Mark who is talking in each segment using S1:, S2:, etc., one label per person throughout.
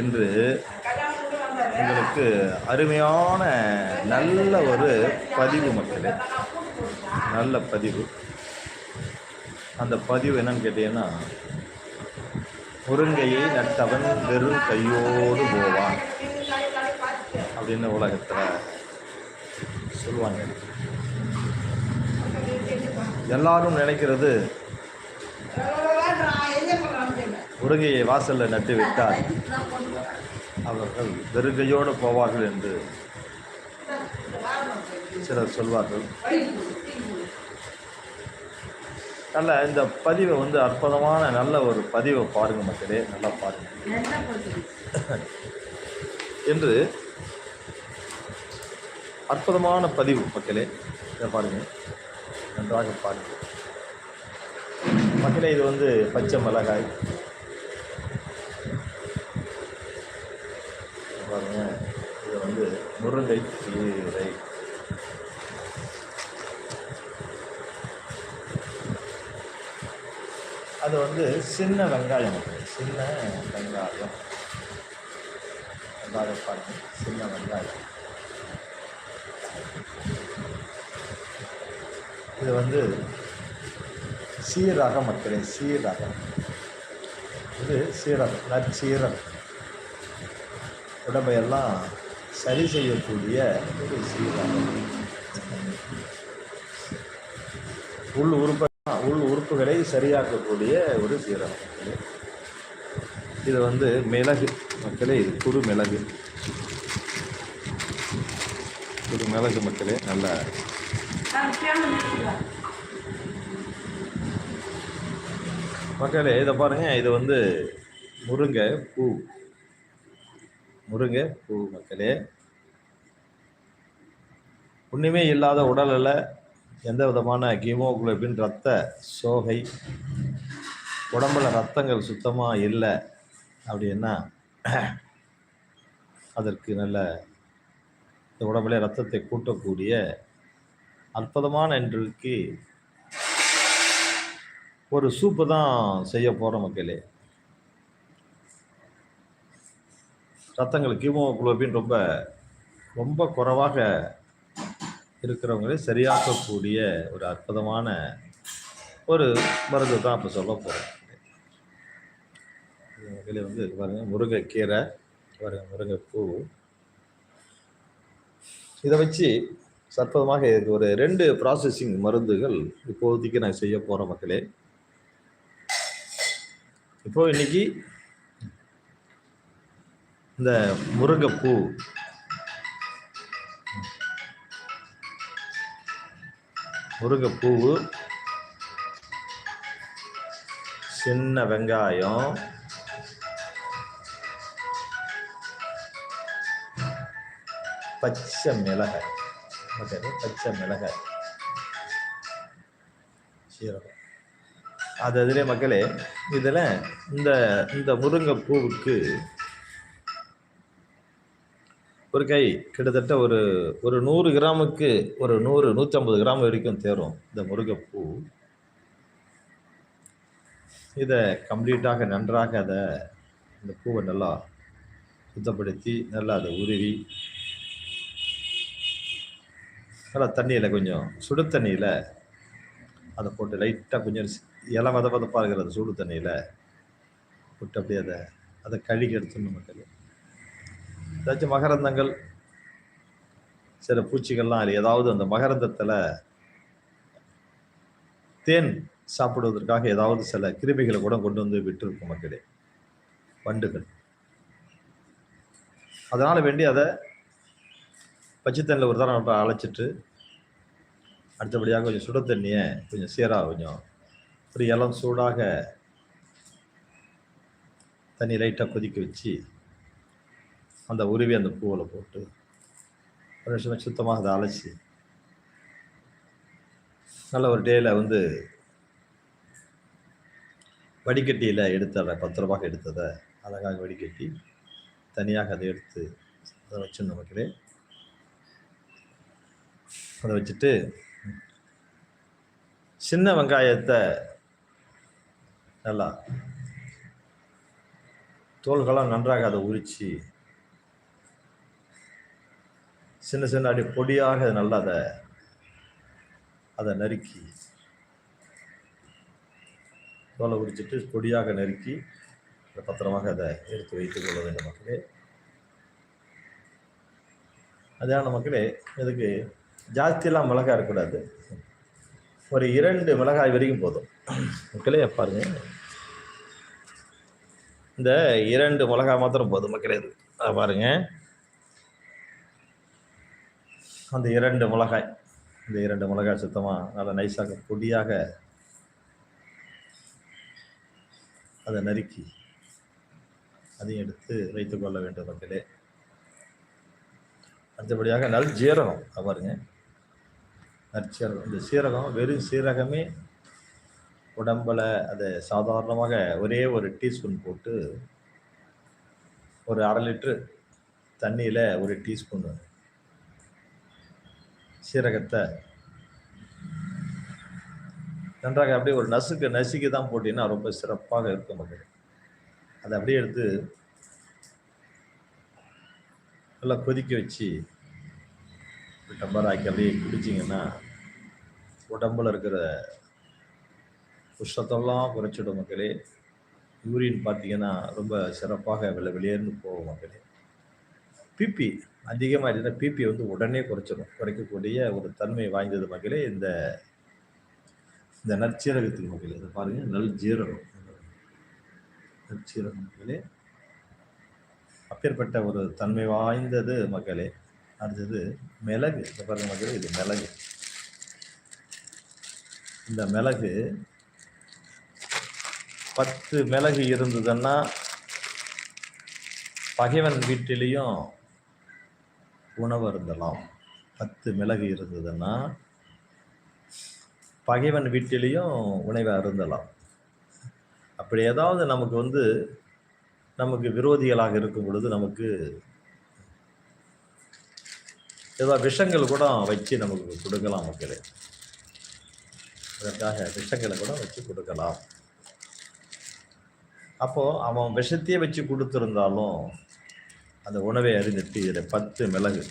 S1: என்று உங்களுக்கு அருமையான நல்ல ஒரு பதிவு மக்களே. நல்ல பதிவு. அந்த பதிவு என்னன்னு கேட்டீங்கன்னா முருங்கையை நட்டவன் வெறும் கையோடு போவான் அப்படின்னு உலகத்தில் சொல்லுவாங்க. எல்லாரும் நினைக்கிறது முருங்கையை வாசலில் நட்டு விட்டால் அவர்கள் வெறுகையோடு போவார்கள் என்று சிலர் சொல்வார்கள். நல்ல இந்த பதிவை வந்து அற்புதமான நல்ல ஒரு பதிவை பாருங்க மக்களே நல்லா பாருங்க. என்று அற்புதமான பதிவு மக்களே இதை பாருங்க. நன்றாக பாருங்க. மக்களே இது வந்து பச்சை மிளகாய் பாருங்க இது முருங்கை கீரை அது வந்து சின்ன வெங்காயம் சின்ன வெங்காயம். வெங்காயம் பாருங்க. சின்ன வெங்காயம். இது வந்து சீரக மக்களே சீரகம். இது சீரகம் நற்சீரகம். உடம்பையெல்லாம் சரி செய்யக்கூடிய ஒரு சீரகம் உள் உறுப்ப உள் உறுப்புகளை சரியாக்கக்கூடிய ஒரு சீரகம். இது வந்து மிளகு. மக்களே இது குறு மிளகு. குறு மிளகு மக்களே நல்ல மக்களே இதை பாருங்க இது வந்து முருங்கை பூ. முருங்கை. பூ மக்களே ஒன்றுமே இல்லாத உடலில் எந்த விதமான ஹீமோகுளோபின் ரத்த சோகை உடம்புல ரத்தங்கள் சுத்தமாக இல்லை அப்படின்னா அதற்கு நல்ல இந்த உடம்புல ரத்தத்தை கூட்டக்கூடிய அற்புதமான இன்றைக்கு ஒரு சூப்பு தான் செய்ய போகிறோம் மக்களே. ரத்தங்கள் ஹீமோகுளோபின் ரொம்ப ரொம்ப குறைவாக இருக்கிறவங்களே சரியாக்கக்கூடிய ஒரு அற்புதமான ஒரு மருந்து தான் இப்போ சொல்ல போகிறோம் வகையில் வந்து பாருங்கள் பாருங்க முருங்கைக்கீரை பாருங்கள் முருங்கைப்பூ. இதை வச்சு சற்பதமாக இது ஒரு ரெண்டு ப்ராசஸிங் மருந்துகள் இப்போதைக்கு நான் செய்ய போகிற மக்களே. இப்போ இன்றைக்கி இந்த முருங்கைப்பூ முருங்கைப்பூ சின்ன வெங்காயம். பச்சை மிளகாய். ஓகே பச்சை மிளகாய். சீரகம். அது அதிலே மக்களே இதில் இந்த இந்த முருங்கைப்பூவுக்கு ஒரு கை கிட்டத்தட்ட ஒரு ஒரு நூறு கிராமுக்கு ஒரு நூறு நூற்றம்பது கிராம் வரைக்கும் தேரும் இந்த முருகைப்பூ இதை கம்ப்ளீட்டாக நன்றாக அதை இந்த பூவை நல்லா சுத்தப்படுத்தி நல்லா அதை உருவி நல்லா தண்ணியில் கொஞ்சம் சுடு தண்ணியில் அதை போட்டு லைட்டாக கொஞ்சம் இலை வத வதப்பாக இருக்கிற அந்த சுடு தண்ணியில் போட்டு அப்படியே அதை அதை கழுகி எடுத்துடணும் மக்கள். ஏதாச்சும் மகரந்தங்கள் சில பூச்சிகள்லாம் இல்லை. ஏதாவது அந்த மகரந்தத்தில் தேன் சாப்பிடுவதற்காக ஏதாவது சில கிருமிகளை கூட கொண்டு வந்து விட்டுருக்கும் மக்களே. வண்டுகள். அதனால் வேண்டி அதை பச்சைத்தண்ணில் ஒரு தரம் நம்ம அழைச்சிட்டு அடுத்தபடியாக கொஞ்சம் சுட தண்ணியை கொஞ்சம் சீராக கொஞ்சம் ஒரு இளம் சூடாக தண்ணி லைட்டாக கொதிக்க வச்சு அந்த உருவி அந்த பூவில் போட்டு ஒரு நிமிஷம் சுத்தமாக அதை அழைச்சி நல்ல ஒரு டேயில் வந்து வடிகட்டியில் எடுத்த பத்து ரூபாய்க்கு எடுத்ததை அழகாக வடிகட்டி தனியாக அதை எடுத்து அதை வச்சு மக்களே அதை வச்சுட்டு சின்ன வெங்காயத்தை நல்லா தோள்களாம் நன்றாக அதை உரித்து சின்ன சின்ன அடி பொடியாக நல்லா அதை அதை நறுக்கி தோலை குடிச்சிட்டு பொடியாக நறுக்கி அதை பத்திரமாக அதை எடுத்து வைத்துக் கொள்ள வேண்டும் மக்களே. அதான மக்களே இதுக்கு ஜாஸ்தியெல்லாம் மிளகாய் இருக்கக்கூடாது. ஒரு இரண்டு மிளகாய் வரைக்கும் போதும். மக்களே பாருங்க. இந்த இரண்டு மிளகாய் மாத்திரம் போதும் மக்களே இது. அதை அந்த இரண்டு மிளகாய் இந்த இரண்டு மிளகாய் சுத்தமாக நல்லா நைஸாக பொடியாக அதை நறுக்கி அதையும் எடுத்து வைத்துக்கொள்ள வேண்டும் மக்களே. அடுத்தபடியாக நல் ஜீரகம் பாருங்க. நற்சீரகம் இந்த சீரகம் வெறும் சீரகமே உடம்பில் அதை சாதாரணமாக ஒரே ஒரு டீஸ்பூன் போட்டு ஒரு அரை லிட்ரு தண்ணியில் ஒரு டீஸ்பூன் சீரகத்தை. நன்றாக அப்படியே ஒரு நசுக்கு நசுக்கி தான் போட்டீங்கன்னா ரொம்ப சிறப்பாக இருக்கும் மக்கள். அதை அப்படியே எடுத்து நல்லா கொதிக்க வச்சு டம்பர் ஆக்கி அப்படியே குடிச்சிங்கன்னா உடம்புல இருக்கிற உஷ்ணத்தெல்லாம் குறைச்சிடும் மக்களே. யூரின் பார்த்தீங்கன்னா ரொம்ப சிறப்பாக வெளி வெளியேர்ந்து போகும் மக்களே. பிபி அதிகமாக இருந்தால் பிபி வந்து உடனே குறைச்சிடும் குறைக்கக்கூடிய ஒரு தன்மை வாய்ந்தது மக்களே இந்த இந்த நற்சீரகத்தின் மக்களே இதை பாருங்கள் நல் ஜீரகம் நற்சீரகம் மக்களே அப்பேற்பட்ட ஒரு தன்மை வாய்ந்தது மக்களே அடுத்தது மிளகு. இதை பாருங்க மக்களே இது மிளகு. இந்த மிளகு பத்து மிளகு இருந்ததுன்னா பகைவன் வீட்டிலையும் உணவு இருந்தலாம். பத்து மிளகு இருந்ததுன்னா பகைவன் வீட்டிலையும் உணவை அருந்தலாம். அப்படி ஏதாவது நமக்கு வந்து நமக்கு விரோதிகளாக இருக்கும் பொழுது நமக்கு ஏதோ விஷங்கள் கூட வச்சு நமக்கு கொடுக்கலாம் மக்களே. அதற்காக விஷங்களை கூட வச்சு கொடுக்கலாம். அப்போது அவன் விஷத்தையே வச்சு கொடுத்துருந்தாலும் அந்த உணவை அறிந்துட்டு இதில் பத்து மிளகு.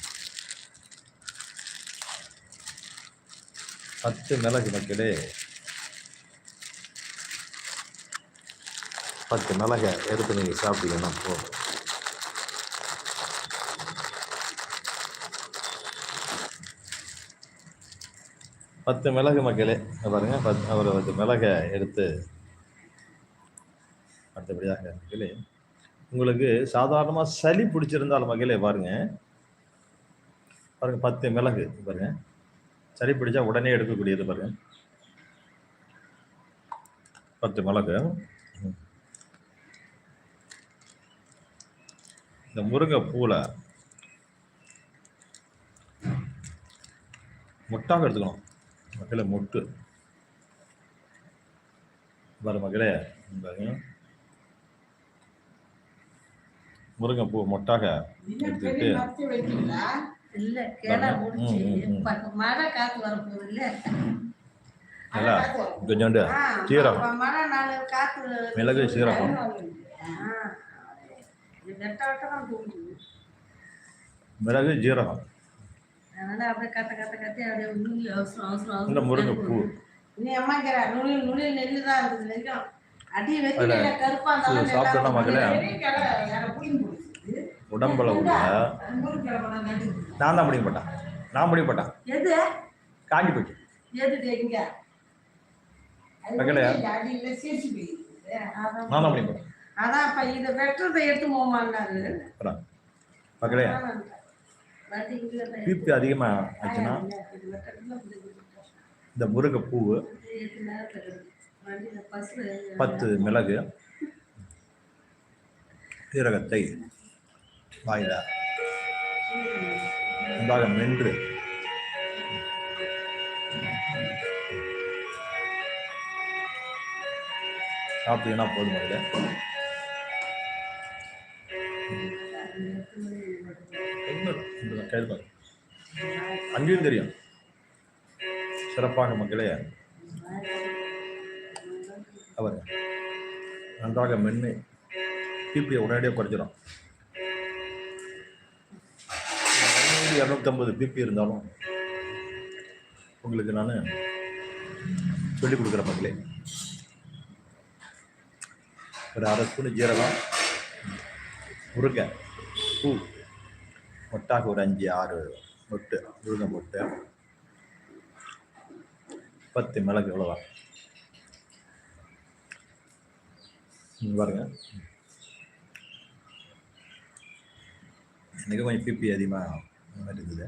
S1: பத்து மிளகு மக்களே. பத்து மிளகை எடுத்து நீங்கள் சாப்பிட்டீங்கன்னா போதும். பத்து மிளகு மக்களே பாருங்கள் பாருங்க பத்து ஒரு பத்து மிளகை எடுத்து அடுத்தபடியாக மக்களே உங்களுக்கு சாதாரணமாக சளி பிடிச்சிருந்தாலும் மகளே பாருங்க. பாருங்க பத்து மிளகு பாருங்க. சளி பிடிச்சா உடனே எடுக்கக்கூடியது பாருங்க. பத்து மிளகு. இந்த முருங்கை பூல முட்டாக எடுத்துக்கணும். மக்களே முட்டு. பாரு மக்களே பாருங்க. முருங்கைப்பூ மொட்டாக எடுத்துக்கிட்டு
S2: இல்ல கிளை முடிச்சு. மழை காத்து வரப்போகுது இல்ல.
S1: நல்லா கொஞ்சோண்டு சீரகம். மிளகு சீரகம். மிளகு ஜீரகம் இந்த
S2: இருந்தாலும்
S1: இது சாப்பிட்டோம்னா மகளே உடம்புல உள்ள நான் தான் முடிக்க மாட்டேன் நான் மாட்டேன்
S2: எது?
S1: காஞ்சி போச்சு. நான் தான்
S2: அதான் இதை வெட்டுறதை எடுத்து போமான்னாரு
S1: மக்களே பிபி அதிகமாக ஆச்சுன்னா. இந்த.
S2: வண்டியில பஸ்ல
S1: பத்து மிளகு சீரகத்தை வாயில. நன்றாக மென்று சாப்பிட்டீங்கன்னா போதும் இல்லை கேள்வி அங்கேயும் தெரியும். சிறப்பாக மக்களே அவர். நன்றாக மென்று பிபியை உடனடியாக குறைச்சிடும் இரநூத்தம்பது பிபி இருந்தாலும் உங்களுக்கு நான் சொல்லிக் கொடுக்குற மக்களே. ஒரு அரை ஸ்பூன் ஜீரகம் முருங்கை பூ மொட்டாக ஒரு அஞ்சு ஆறு மொட்டு முருங்கை மொட்டு பத்து மிளகு இவ்வளோதான் பாருங்க. எனக்கு கொஞ்சம் பிபி அதிகமாக இருக்குது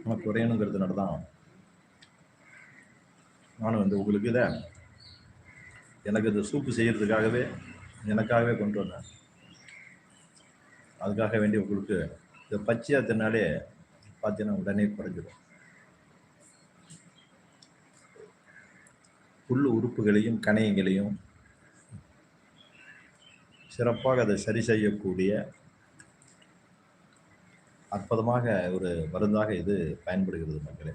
S1: ஆனால் குறையணுங்கிறதுனால தான் நானும் வந்து உங்களுக்கு இதை எனக்கு இந்த சூப்பு செய்கிறதுக்காகவே எனக்காகவே கொண்டு வந்தேன். அதுக்காக வேண்டி உங்களுக்கு இதை பச்சையாக தின்னாலே பார்த்தீங்கன்னா உடனே குறைஞ்சிடும் புல் உறுப்புகளையும் கணையங்களையும் சிறப்பாக அதை சரி செய்யக்கூடிய அற்புதமாக ஒரு மருந்தாக இது பயன்படுகிறது மக்களே.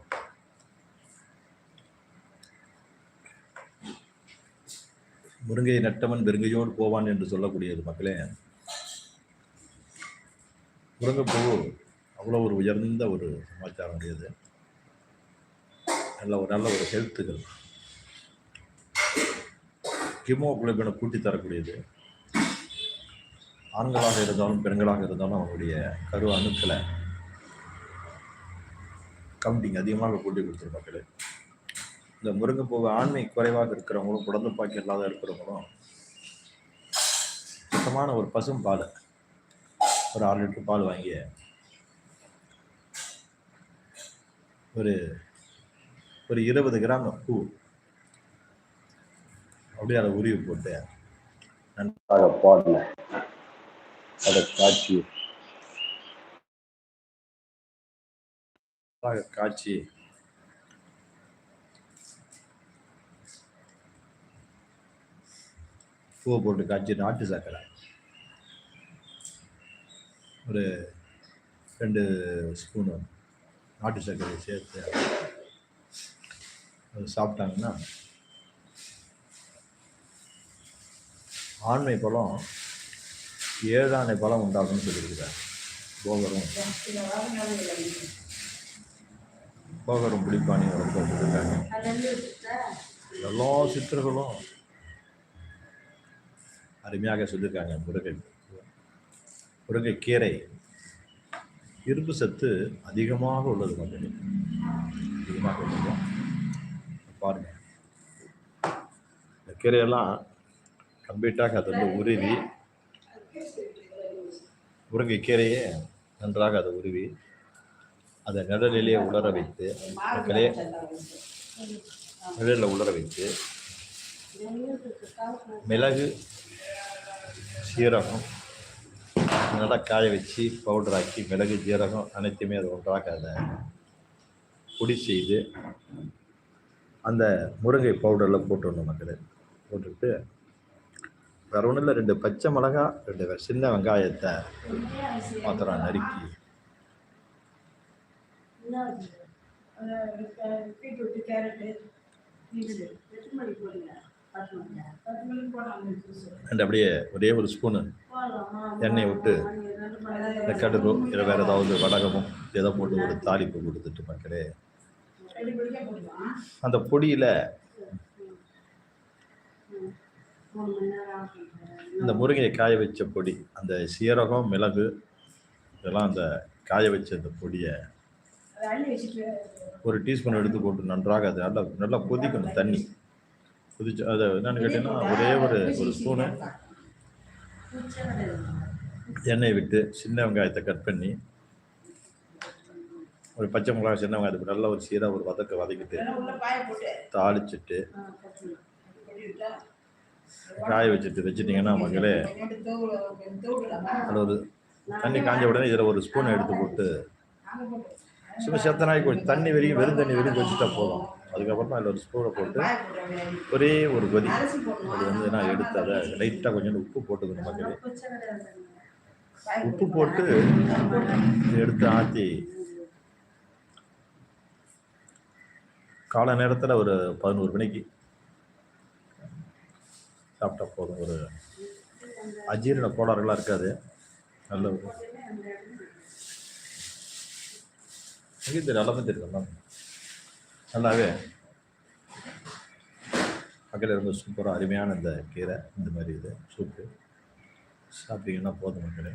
S1: முருங்கை நட்டவன் பெருங்கையோடு போவான் என்று சொல்லக்கூடியது மக்களே. முருங்கைப்பூ அவ்வளோ ஒரு உயர்ந்த ஒரு சமாச்சாரம் உடையது. நல்ல ஒரு நல்ல ஒரு ஹெல்த்துகள் ஹிமோகுளோபினை கூட்டி தரக்கூடியது. ஆண்களாக இருந்தாலும் பெண்களாக இருந்தாலும் அவங்களுடைய கரு அணுக்களை கவுண்டிங் அதிகமாக கூட்டி கொடுத்துரு மக்களே. இந்த முருங்கைப்பூவை ஆண்மை குறைவாக இருக்கிறவங்களும் குழந்தை இல்லாத இருக்கிறவங்களும் சுத்தமான ஒரு பசும் பால் ஒரு ஆறு லிட்டர் பால் வாங்கி ஒரு ஒரு இருபது கிராம் பூ அப்படியே அதை உருவி போட்டு நன்றாக பாடல அதை காட்சி. காய்ச்சி பூவை போட்டு காய்ச்சி நாட்டு சர்க்கரை ஒரு ரெண்டு ஸ்பூனு நாட்டு சர்க்கரை சேர்த்து அது சாப்பிட்டாங்கன்னா ஆண்மை பழம் ஏழானை பழம் உண்டாகும்னு சொல்லியிருக்கிறார். போகரும். போகரும் பிடிப்பானி சொல்லியிருக்காங்க எல்லா சித்தர்களும் அருமையாக சொல்லியிருக்காங்க முருகை. முருங்கைக்கீரை இரும்பு சத்து அதிகமாக உள்ளது மக்களே. அதிகமாக உள்ளது. பாருங்க. இந்த கீரையெல்லாம் கம்ப்ளீட்டாக அதை வந்து உருவி முருங்கைக்கீரையை நன்றாக அதை உருவி அதை நிழலிலே உலர வைத்து மக்களே நிழலில் உலர வைத்து மிளகு சீரகம் நல்லா காய வச்சு பவுடராக்கி மிளகு ஜீரகம் அனைத்தையுமே அதை ஒன்றாக அதை பொடி செய்து அந்த முருங்கை பவுடரில் போட்டுடணும் மக்களே. போட்டுட்டு வேற ஒன்றும் இல்லை ரெண்டு பச்சை மிளகா ரெண்டு சின்ன வெங்காயத்தை மாத்திரம் நறுக்கி.
S2: அண்ட்
S1: ரெண்டு அப்படியே ஒரே ஒரு ஸ்பூனு எண்ணெய் விட்டு இந்த கடுகு இல்லை வேறு ஏதாவது வடகமும் ஏதோ போட்டு ஒரு தாளிப்பு கொடுத்துட்டு மக்களே அந்த பொடியில் இந்த முருங்கையை காய வச்ச பொடி அந்த சீரகம் மிளகு இதெல்லாம் அந்த காய வச்ச அந்த பொடியை ஒரு டீஸ்பூன் எடுத்து போட்டு நன்றாக அது நல்லா நல்லா கொதிக்கணும் தண்ணி. கொதிச்சு அதை என்னன்னு கேட்டீங்கன்னா ஒரே ஒரு ஒரு ஸ்பூனு எண்ணெய் விட்டு சின்ன வெங்காயத்தை கட் பண்ணி ஒரு பச்சை மிளகாய் சின்ன வெங்காயத்தை நல்லா ஒரு சீராக ஒரு வதக்க வதக்கிட்டு தாளிச்சிட்டு
S2: ஆ, கட்டணும். கொட்டி விட்டா,
S1: காய வச்சுட்டு வச்சுட்டிங்கன்னா மக்களே
S2: கொஞ்சோண்டு
S1: அதில் ஒரு தண்ணி காஞ்ச உடனே இதில் ஒரு ஸ்பூன் எடுத்து போட்டு சும்மா செத்த நாய் கொஞ்சம் தண்ணி வெறியும் வெறும் தண்ணி வெறியும் வச்சுட்டா போதும். அதுக்கப்புறமா அதில் ஒரு ஸ்பூனை போட்டு ஒரே ஒரு கொதி. அது வந்து நான் எடுத்து அதை லைட்டாக கொஞ்சம் உப்பு போட்டுக்கணும் மக்களே. உப்பு போட்டு எடுத்து ஆற்றி காலை நேரத்தில் ஒரு பதினோரு மணிக்கு சாப்பிட்டா போதும். ஒரு அஜீரண கோளாறுகளாக இருக்காது. நல்ல ஒரு எங்கே தெரியும் எல்லாமே தெரியும் நல்லாவே பக்கத்தில் ரொம்ப சூப்பராக அருமையான இந்த கீரை இந்த மாதிரி இது சூப்பு. சாப்பிட்டீங்கன்னா போதும் மக்களே.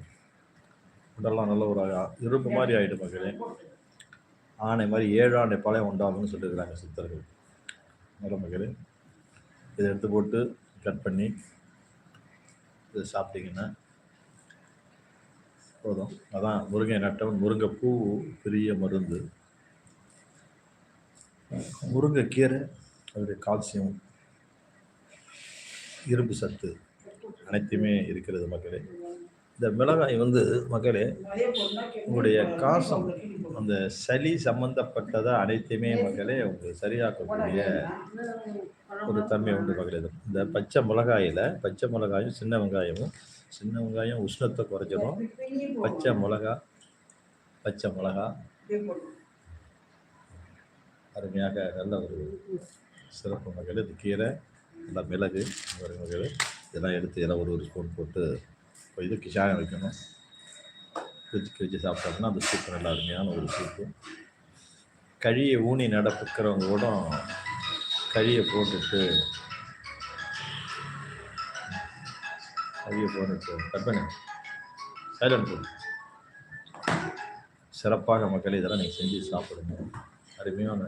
S1: உடல்லாம் நல்ல ஒரு இரும்பு மாதிரி ஆகிடும் மக்களே. ஆணை மாதிரி ஏழு ஆண்டை பழைய உண்டாகும்னு சொல்லியிருக்கிறாங்க சித்தர்கள். நல்ல மக்களே இதை எடுத்து போட்டு கட் பண்ணி இதை சாப்பிட்டீங்கன்னா போதும். அதான் முருங்கை நட்டவன் முருங்கை பூ பெரிய மருந்து. முருங்கைக்கீரை அதோடைய கால்சியம் இரும்பு சத்து அனைத்துமே இருக்கிறது மக்களே. இந்த மிளகாய் வந்து மக்களே உங்களுடைய காசம் அந்த சளி சம்பந்தப்பட்டதை அனைத்துமே மகளே உங்களுக்கு சரியாக்கக்கூடிய ஒரு தன்மை உண்டு மகளிர் இந்த பச்சை மிளகாயில் பச்சை மிளகாயும் சின்ன வெங்காயமும் சின்ன வெங்காயம் உஷ்ணத்தை குறைச்சிடும் பச்சை மிளகா பச்சை மிளகா. அருமையாக நல்ல ஒரு சிறப்பு மகள். இது கீரை நல்லா மிளகு மகள். இதெல்லாம் எடுத்து எல்லாம் ஒரு ஒரு ஸ்பூன் போட்டு இது கிஷாயம் வைக்கணும். வச்சு வச்சு சாப்பிட்டோம்னா அந்த சூப்பு நல்லா அருமையான ஒரு சூப்பு கழியை ஊனி நடப்புக்கிறவங்க கூட கழியை போட்டுட்டு கழியை போட்டுட்டு கற்பனை சைலண்ட் போடு. சிறப்பாக மக்களை இதெல்லாம் நீங்கள் செஞ்சு சாப்பிடுங்க. அருமையான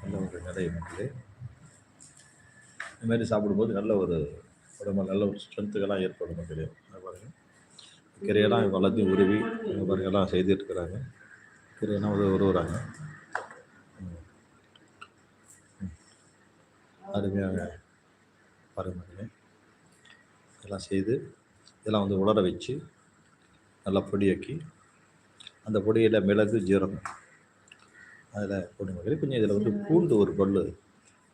S1: நல்ல ஒரு நிறைய மக்களே. இந்த மாதிரி சாப்பிடும்போது நல்ல ஒரு உடம்பு நல்ல ஒரு ஸ்ட்ரென்த்துக்கெல்லாம் ஏற்படும் மக்களே. பாருங்கள் கீரையெல்லாம் எல்லாத்தையும் உருவி எல்லாம் செய்துட்டு இருக்கிறாங்க கீரையெல்லாம் உரு உருவுறாங்க. அருமையாக பாருங்க எல்லாம் இதெல்லாம் செய்து இதெல்லாம் வந்து உலர வச்சு நல்லா பொடியாக்கி அந்த பொடியில் மிளகு ஜீரகம் அதில் போடுங்க கொஞ்சம் இதில் வந்து பூண்டு ஒரு பல்லு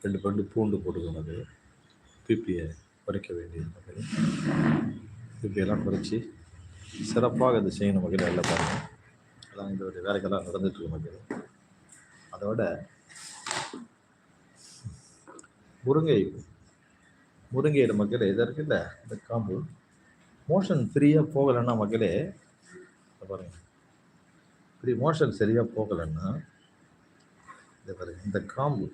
S1: ரெண்டு பல்லு பூண்டு போட்டுக்கணும் அது. பிபியை குறைக்க வேண்டியது. பிபியெல்லாம் குறைச்சி சிறப்பாக அதை செய்யணும் மக்கள் நல்ல பாருங்க. எல்லாம் இதோடைய வேலைக்கெல்லாம் நடந்துட்டுருக்கு மக்களே அதோட முருங்கை முருங்கையில் மக்களே இது இருக்குல்ல இந்த காம்பு. மோஷன் ஃப்ரீயாக போகலைன்னா மக்களே இதை பாருங்க. இப்படி மோஷன் சரியாக போகலைன்னா இதை பாருங்க இந்த காம்பு.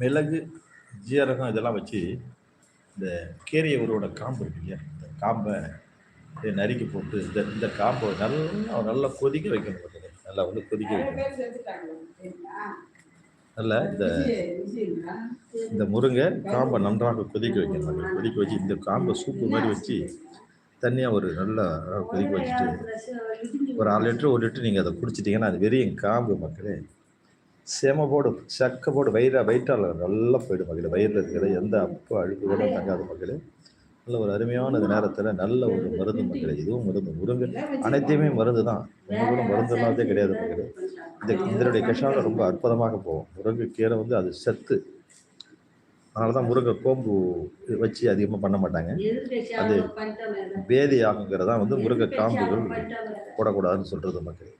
S1: மிளகு ஜீரகம் இதெல்லாம் வச்சு இந்த கீரையை ஒருவோட காம்பு இருக்கு இல்லையா? இந்த காம்பை நறுக்கி போட்டு இந்த இந்த காம்பை நல்லா நல்லா கொதிக்க வைக்கணும் நல்லா வந்து கொதிக்க வைக்கணும். நல்லா இந்த இந்த முருங்கை காம்பை நன்றாக கொதிக்க வைக்கணும். கொதிக்க வச்சு இந்த காம்பை சூப்பு மாதிரி வச்சு தனியாக ஒரு நல்லா கொதிக்க வச்சுட்டு ஒரு அரை லிட்டர் ஒரு லிட்டர் நீங்கள் அதை குடிச்சிட்டிங்கன்னா அது வெறியும் காம்பு மக்களே. செம போடு சக்க போடு வயிறா வயிற்றால் நல்லா போயிடும் மக்களே வயிறில் இருக்கிற எந்த அப்பு அழுக்கு கூட தங்காத மக்களே நல்ல ஒரு அருமையான நேரத்தில் நல்ல ஒரு மருந்து மக்களே இதுவும் மருந்து முருங்கை அனைத்தையுமே மருந்து தான். ஒன்று கூட மருந்து இல்லாததே கிடையாது மக்களே இந்த இதனுடைய கஷாயம் ரொம்ப அற்புதமாக போகும். முருங்கை கீரை வந்து அது சத்து. அதனால தான் முருங்கை கோம்பு வச்சு அதிகமாக பண்ண மாட்டாங்க. அது வேதி ஆகுங்கிறதா வந்து முருங்கை காம்புகள் போடக்கூடாதுன்னு சொல்கிறது மக்கள்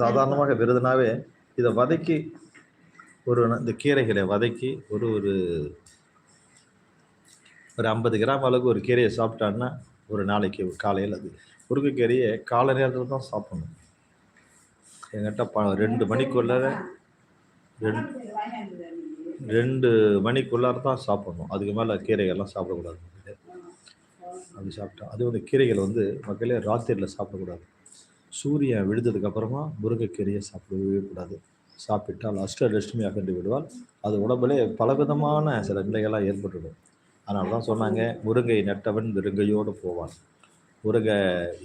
S1: சாதாரணமாக விருதுனாவே இதை வதக்கி ஒரு இந்த கீரைகளை வதக்கி ஒரு ஒரு ஒரு ஐம்பது கிராம் அளவுக்கு ஒரு கீரையை சாப்பிட்டான்னா ஒரு நாளைக்கு காலையில் அது முருங்கைக்கீரையை காலை நேரத்தில் தான் சாப்பிடணும். என்கிட்ட ப ரெண்டு மணிக்குள்ளார ரெண்டு ரெண்டு மணிக்குள்ளார தான் சாப்பிடணும். அதுக்கு மேலே கீரைகள்லாம் சாப்பிடக்கூடாது. அப்படி சாப்பிட்டா அது வந்து கீரைகள் வந்து மக்களே ராத்திரியில் சாப்பிடக்கூடாது. சூரியன் விழுந்ததுக்கு அப்புறமா முருங்கைக்கீரையை சாப்பிடவே கூடாது. சாப்பிட்டால் அஷ்டலட்சுமி அகன்று விடுவால் அது உடம்புலே பலவிதமான சில நிலைகளாக ஏற்பட்டுவிடும். அதனால தான் சொன்னாங்க முருங்கை நட்டவன் முருங்கையோடு போவான். முருங்கை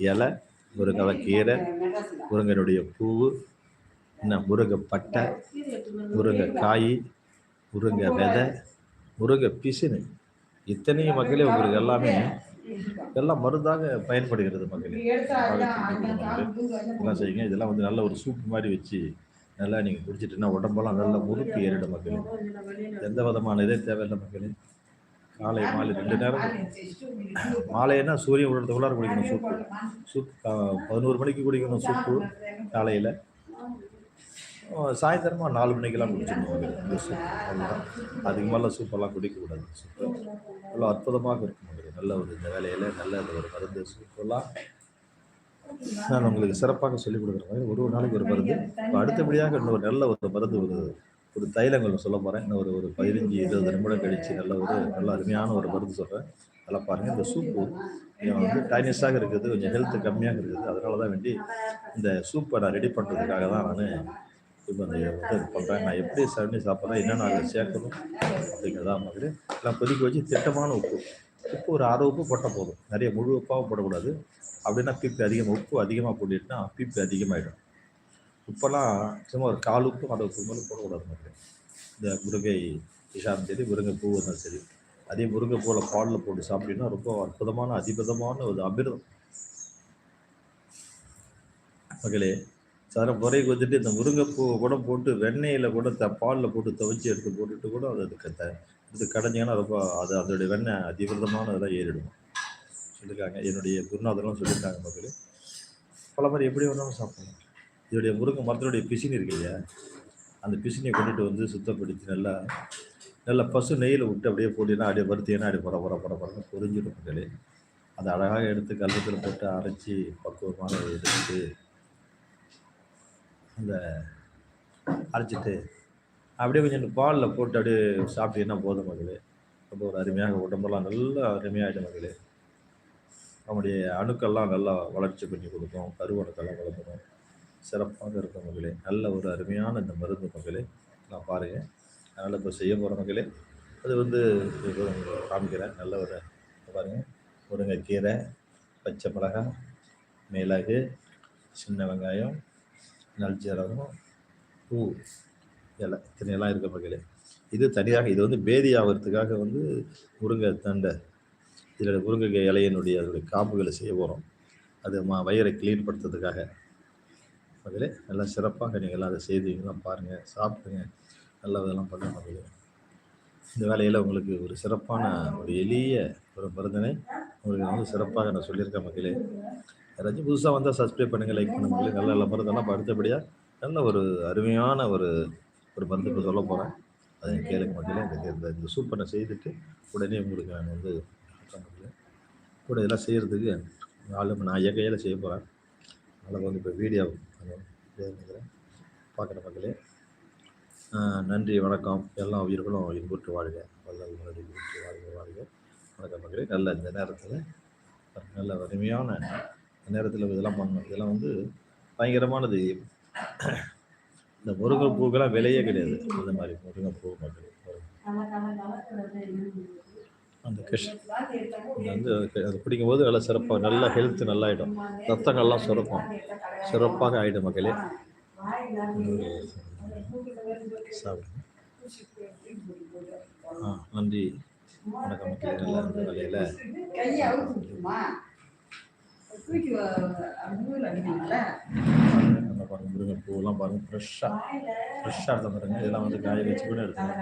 S1: இலை முருங்கை கீரை முருங்கனுடைய பூவு என்ன முருங்கை பட்டை முருங்கை காய் முருங்கை விதை முருங்கை பிசினு. இத்தனையும் மக்களே உங்களுக்கு எல்லாமே எல்லாம் மருந்தாக பயன்படுகிறது மக்களே. இதெல்லாம் செய்யுங்க? இதெல்லாம் வந்து நல்ல ஒரு சூப் மாதிரி வச்சு நல்லா நீங்கள் குடிச்சிட்டுன்னா உடம்பெல்லாம் நல்லா முறுக்கு ஏறிடும் மக்களே. எந்த விதமான இதே தேவையில்லை மக்களே. காலை மாலை ரெண்டு நேரம். மாலைன்னா சூரியன் விழுறதுக்குள்ளார குடிக்கணும் சூப்பு. சூப் பதினோரு மணிக்கு குடிக்கணும் சூப்பு காலையில். சாயந்தரமாக நாலு மணிக்கெல்லாம் குடிச்சிடணும் இந்த சூப். அதுக்கு மேலே சூப்பெல்லாம் குடிக்கக்கூடாது. சூப்பு. அவ்வளோ அற்புதமாக இருக்கும். நல்ல ஒரு இந்த வேலையில் நல்ல அந்த ஒரு மருந்து சொல்லலாம் நான் உங்களுக்கு சிறப்பாக சொல்லிக் கொடுக்குற மாதிரி ஒரு ஒரு நாளைக்கு ஒரு மருந்து. இப்போ அடுத்தபடியாக இன்னொரு நல்ல ஒரு மருந்து ஒரு ஒரு தைலங்கள் சொல்ல போகிறேன் இன்னும் ஒரு ஒரு பதினஞ்சு இருபது நிமிடம் கழித்து நல்ல ஒரு நல்ல அருமையான ஒரு மருந்து சொல்கிறேன் அதெல்லாம் பாருங்கள் இந்த சூப்பு கொஞ்சம் வந்து டைனஸாக இருக்குது. கொஞ்சம் ஹெல்த்து கம்மியாக இருக்குது. அதனால தான் வேண்டி இந்த சூப்பை நான் ரெடி பண்ணுறதுக்காக தான் நான் இப்போ அந்த வந்து இது பண்ணுறேன் நான் எப்படி சரணி சாப்பிட்றேன் என்னென்ன அதில் சேர்க்கணும் அப்படிங்கிறதா மாதிரி நான் கொதிக்க வச்சு திட்டமான உப்பு. உப்பு ஒரு அரை உப்பு போட்டால் போதும். நிறைய முழு உப்பாகவும் போடக்கூடாது. அப்படின்னா பிபி அதிகமாக உப்பு அதிகமாக போட்டுட்டுனா பிபி அதிகமாகிடும் உப்பெல்லாம் சும்மா ஒரு கால் உப்பு அரை உப்பு மேலே போடக்கூடாது மக்களே. இந்த முருங்கை விஷாலும் சரி முருங்கை பூ இருந்தாலும் சரி. அதே முருங்கை பூவில் பாலில் போட்டு சாப்பிட்டீங்கன்னா ரொம்ப அற்புதமான அதிபதமான ஒரு அமிர்தம். மகளே சார முறைக்கு வந்துட்டு இந்த முருங்கைப்பூவை கூட போட்டு வெண்ணெயில் கூட த பாலில் போட்டு துவைச்சி எடுத்து போட்டுட்டு கூட அது அதுக்கு இது கடைஞ்சிங்கன்னா ரொம்ப அது அதோடைய வெண்ணெய் அதிவிரதமான இதெல்லாம் ஏறிடும். சொல்லியிருக்காங்க என்னுடைய குருநாதரும் சொல்லியிருக்காங்க மக்களே. பல மாதிரி எப்படி வேணாலும் சாப்பிடலாம். இதோடைய முருங்கை மரத்தினுடைய பிசினி இருக்கு இல்லையா? அந்த பிசினியை கொண்டுட்டு வந்து சுத்தப்படுத்தி நல்லா நல்லா பசு நெய்யில் விட்டு அப்படியே போட்டினா அப்படியே வறுத்தீங்கன்னா அப்படியே புற புற புற புறன்னு பொறிஞ்சிடும் மக்களே. அதை அழகாக எடுத்து கல்வத்தில் போட்டு அரைச்சி பக்குவமான எடுத்து அந்த அரைச்சிட்டு அப்படியே கொஞ்சம் பாலில் போட்டு அப்படியே சாப்பிட்டீங்கன்னா போதும் மகளே ரொம்ப ஒரு அருமையாக உடம்பெல்லாம் நல்லா அருமையாகிடும் மகளே நம்முடைய அணுக்கள்லாம் நல்லா வளர்ச்சி பண்ணி கொடுக்கும். கருவணுக்கெல்லாம் வளர்ந்துடும் சிறப்பாக இருக்கும் மகளே நல்ல ஒரு அருமையான இந்த மருந்து மகளே நான் பாருங்கள் அதனால் இப்போ செய்ய போகிற மகளே அது வந்து காமிக்கிறேன். நல்ல ஒரு இங்க பாருங்க. முருங்கைக்கீரை பச்சை மிளகாய் மிளகு சின்ன வெங்காயம் நல்ஜீரகம் பூ. இலை இத்தனையெல்லாம் இருக்க மகளே இது தனியாக இது வந்து பேதி ஆகிறதுக்காக வந்து முருங்கை தண்டை. இதில் முருங்கை இலையினுடைய அதனுடைய காம்புகளை செய்ய போகிறோம் அது மா வயிறை க்ளீன் படுத்துறதுக்காக. மகளே நல்லா சிறப்பாக நீங்கள் எல்லாம் அதை செய்தீங்கன்னா பாருங்கள் சாப்பிடுங்க. நல்லா இதெல்லாம் பண்ண மகளே இந்த வேலையில் உங்களுக்கு ஒரு சிறப்பான ஒரு எளிய ஒரு மருந்தனை உங்களுக்கு வந்து சிறப்பாக நான் சொல்லியிருக்கேன் மக்களே. யாராச்சும் புதுசாக வந்தால் சப்ஸ்கிரைப் பண்ணுங்கள் லைக் பண்ணுங்கள் நல்ல நல்ல மருந்தெல்லாம் அடுத்தபடியாக நல்ல ஒரு அருமையான ஒரு ஒரு பந்துக்கு சொல்ல போகிறேன் அதை கேளுங்க மத்தியில் எனக்கு இந்த இந்த சூப்பை நான் செய்துட்டு உடனே உங்களுக்கு நான் வந்து கூட இதெல்லாம் செய்கிறதுக்கு ஆளும் நான் இயற்கையில் கையில் செய்ய போகிறேன் அதனால் வந்து இப்போ வீடியோ நினைக்கிறேன் பார்க்குற மக்களே நன்றி வணக்கம். எல்லா உயிர்களும் இன்புற்று வாழ்க. வல்ல உயிரோடு வாழ்க வாழ்க. வணக்கம் மக்களே. நல்ல இந்த நேரத்தில் நல்ல அருமையான நேரத்தில் இதெல்லாம் பண்ணணும். இதெல்லாம் வந்து பயங்கரமானது. இந்த முருங்கை பூக்கெல்லாம் விலையே கிடையாது. அந்த மாதிரி முருங்கை பூ மக்கள் அந்த கிருஷ் வந்து அது குடிக்கும்போது நல்லா சிறப்பாக நல்லா ஹெல்த் நல்லாயிடும். ரத்தங்கள்லாம் சுரக்கும். சிறப்பாக ஆகிடும் மக்களே. சாப்பிடுங்க ஆ நன்றி. வணக்கம் மக்களே. நல்லா இந்த வேலையில் பாருங்க முருங்கை பூவெல்லாம் பாருங்க ஃப்ரெஷ்ஷாக ஃப்ரெஷ்ஷாக இருந்த பாருங்க. இதெல்லாம் வந்து காய வச்சு கூட எடுத்துக்கலாம்.